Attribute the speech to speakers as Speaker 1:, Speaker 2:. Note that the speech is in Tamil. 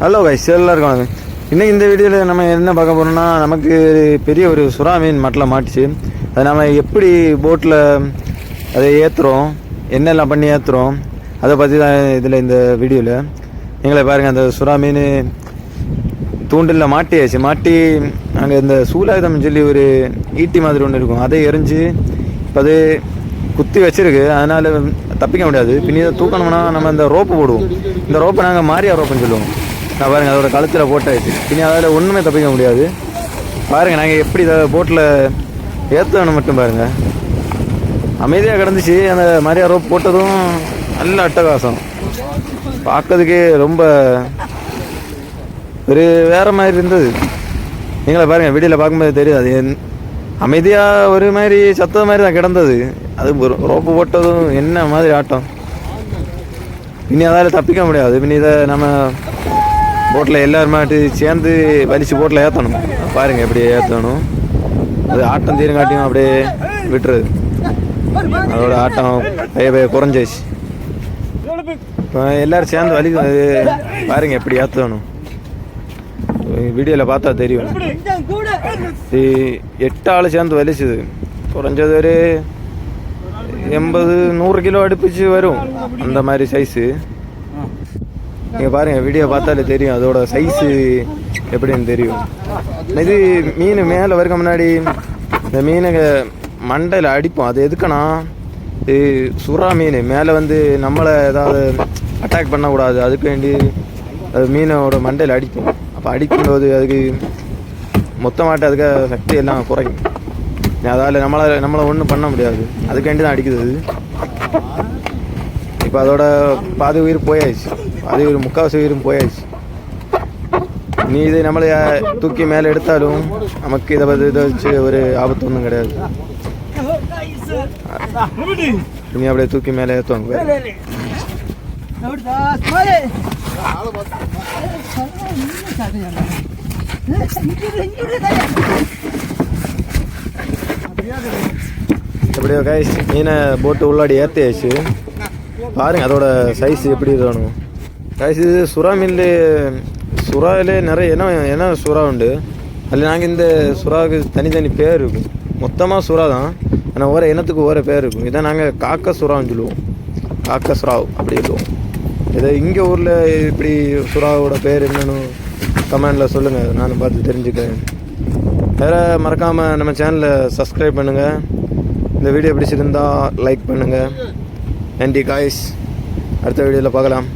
Speaker 1: ஹலோ கைஸ் எல்லாருக்கும் வணக்கம் இன்னைக்கு இந்த வீடியோவில் நம்ம என்ன பார்க்க போகிறோம்னா நமக்கு பெரிய ஒரு சுறா மீன் மட்டில் மாட்டுச்சு. அதை நம்ம எப்படி போட்டில் அதை ஏற்றுறோம் என்னெல்லாம் பண்ணி ஏற்றுறோம் அதை பற்றி தான் இதில் இந்த வீடியோவில் நீங்களே பாருங்கள் அந்த சுறா மீன் தூண்டிலில் மாட்டியாச்சு. மாட்டி அங்கே இந்த சூலாயுதம் சொல்லி ஒரு ஈட்டி மாதிரி ஒன்று இருக்கும். அதை எரிஞ்சு இப்போ அது குத்தி வச்சிருக்கு. அதனால் தப்பிக்க முடியாது. பின்னி இதை தூக்கணும்னா நம்ம இந்த ரோப்பு போடுவோம். இந்த ரோப்பை நாங்கள் மாரியா ரோப்புன்னு சொல்லுவோம். நான் பாருங்கள் அதோட கழுத்தில் போட்டாச்சு இனி அதில் ஒன்றுமே தப்பிக்க முடியாது. பாருங்கள் நாங்கள் எப்படி இதை போட்டில் ஏற்றணும் மட்டும் பாருங்கள் அமைதியாக கிடந்துச்சு. அந்த மாரியா ரோப் போட்டதும் நல்ல அட்டகாசம். பார்க்கறதுக்கே ரொம்ப ஒரு வேற மாதிரி இருந்தது. நீங்களே பாருங்கள் வீடியோவில் பார்க்கும்போது தெரியாது அது என்- ஒரு மாதிரி சத்தம் மாதிரி தான் கிடந்தது. அது ரோப்பு போட்டதும் என்ன மாதிரி ஆட்டம். இனி அதால் தப்பிக்க முடியாது. இனி இதை நம்ம போட்டில் எல்லாருமாட்டு சேர்ந்து வலிச்சு போட்டில் ஏற்றணும் பாருங்க எப்படி ஏற்றணும் அது ஆட்டம் தீரங்காட்டியும் அப்படியே விட்டுறது அதோட ஆட்டம் பைய பைய குறைஞ்சிச்சு இப்போ எல்லாரும் சேர்ந்து வலி அது பாருங்க எப்படி ஏற்றணும் வீடியோவில் பார்த்தா தெரியும். எட்டு ஆள் சேர்ந்து வலிச்சுது. குறைஞ்சது ஒரு எண்பது நூறு கிலோ அடுப்பிச்சு வரும். அந்த மாதிரி சைஸு நீங்கள் பாருங்கள் வீடியோ பார்த்தாலே தெரியும். அதோட சைஸு எப்படின்னு தெரியும். இது மீன் மேலே வரைக்க முன்னாடி இந்த மீனுங்க மண்டையில் அடிப்போம். அது எதுக்குன்னா இது சுறா மீன். மேலே வந்து நம்மளை ஏதாவது அட்டாக் பண்ணக்கூடாது. அதுக்கு வேண்டி அது மீனோட மண்டையில் அடிக்கும். அப்போ அடிக்கும்போது அதுக்கு மொத்தமாட்ட அதுக்கு சக்தி எல்லாம் குறையும். அதால் நம்மளை நம்மளை ஒன்றும் பண்ண முடியாது. அதுக்காண்டி தான் அடிக்குது அது. இப்போ அதோட பாதி உயிர் போயாச்சு. அது ஒரு முக்கால்வாசி உயிரும் போயாச்சு. நீ இதை நம்மளை தூக்கி மேலே எடுத்தாலும் நமக்கு இதை பற்றி இதை வச்சு ஒரு ஆபத்து ஒன்றும் கிடையாது. நீ அப்படியே தூக்கி மேலே ஏற்றுவாங்க எப்படியோ கைஸ் மீனை போட்டு உள்ளாடி ஏற்றியாச்சு பாருங்க அதோட சைஸ் எப்படி இருக்கணும் கைஸ் இது சுறா மில்லு சுறாவிலே நிறைய இனம் இனம் சுறா உண்டு. அதில் நாங்கள் இந்த சுறாவுக்கு தனித்தனி பேர் இருக்கும் மொத்தமாக சுறா தான். ஆனால் ஒவ்வொரு இனத்துக்கு ஒரே பேர் இருக்கும் இதை நாங்கள் காக்க சுறான்னு சொல்லுவோம். காக்க சுறாவ் அப்படி சொல்லுவோம். இதை இங்கே ஊரில் இப்படி சுறாவோட பேர் என்னன்னு கமெண்டில் சொல்லுங்கள் நானும் பார்த்து தெரிஞ்சுக்கிறேன். வேறு மறக்காமல் நம்ம சேனலை சப்ஸ்கிரைப் பண்ணுங்கள் இந்த வீடியோ பிடிச்சிருந்தா லைக் பண்ணுங்கள் நன்றி காய்ஸ் அடுத்த வீடியோவில் பார்க்கலாம்.